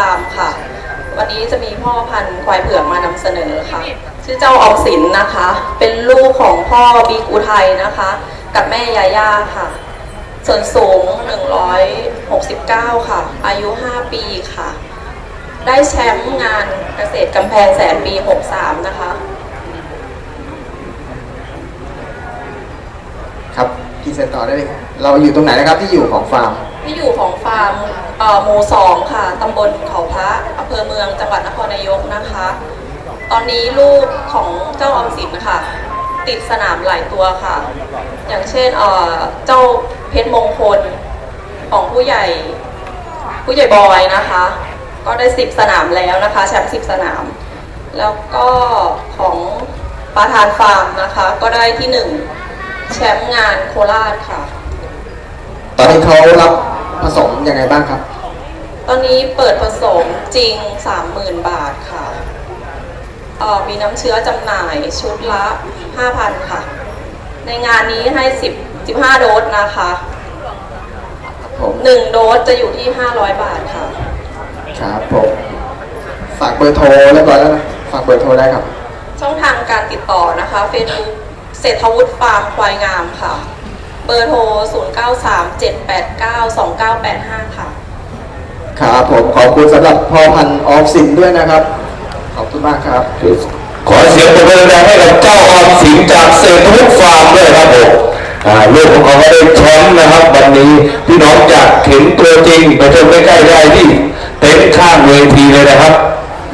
ตามค่ะ วันนี้จะมีพ่อพันธุ์ควายเผือกมานำเสนอค่ะ ชื่อเจ้าออมสินนะคะ เป็นลูกของพ่อบิ๊กอุทัยนะคะ กับแม่ยาย่าค่ะ ส่วนสูง 169 ค่ะ อายุ 5 ปีค่ะ ได้แชมป์งานเกษตรกำแพงแสนปี 63 นะคะ ครับ พรีเซนต์ต่อได้เลยครับเราอยู่ตรงไหนนะครับที่อยู่ของฟาร์ม ที่อยู่ของฟาร์มเอ่อหมู่สองค่ะ ตำบลเขาพระอำเภอเมืองจังหวัดนครนายกนะคะ ตอนนี้ลูกของเจ้าออมสินค่ะ ติดสนามหลายตัวค่ะ อย่างเช่นเอ่อเจ้าเพชรมงคลของผู้ใหญ่ ผู้ใหญ่บอยนะคะ ก็ได้สิบสนามแล้วนะคะแชมป์สิบสนาม แล้วก็ของประธานฟาร์มนะคะ ก็ได้ที่หนึ่ง แชมป์งานโคราชค่ะ ตอนนี้เขารับผสมยังไงบ้างครับ ตอนนี้เปิดผสมจริง 30,000 บาทค่ะเอ่อมีน้ำเชื้อจำหน่ายชุดละ 5,000 ค่ะ ในงานนี้ให้ 10 15 โดสนะคะ ผม1 โดสจะอยู่ที่ 500 บาทค่ะ ครับผมฝากเบอร์โทรเรียบร้อยแล้วนะฝากเบอร์โทรได้ครับ ช่องทางการติดต่อนะคะ Facebook เศรษฐวุฒิฟาร์มควายงามค่ะ เบอร์โทร 0937892985 ค่ะ ครับผมขอบคุณสำหรับพ่อพันธุ์ออฟสินด้วยนะครับ ขอบคุณมากครับขอเสียงปรบมือดังให้กับเจ้าออมสินจากเศรษฐวุฒิฟาร์มด้วยครับผมอ่าลูกของเขาก็ได้แชมป์นะครับ วันนี้พี่น้องอยากเห็นตัวจริงไปชมใกล้ๆได้ที่เต็นท์ข้างเวทีเลยนะครับ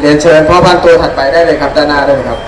เรียนเชิญพ่อพันธุ์ตัวถัดไปได้เลยครับด้านหน้าได้เลยครับ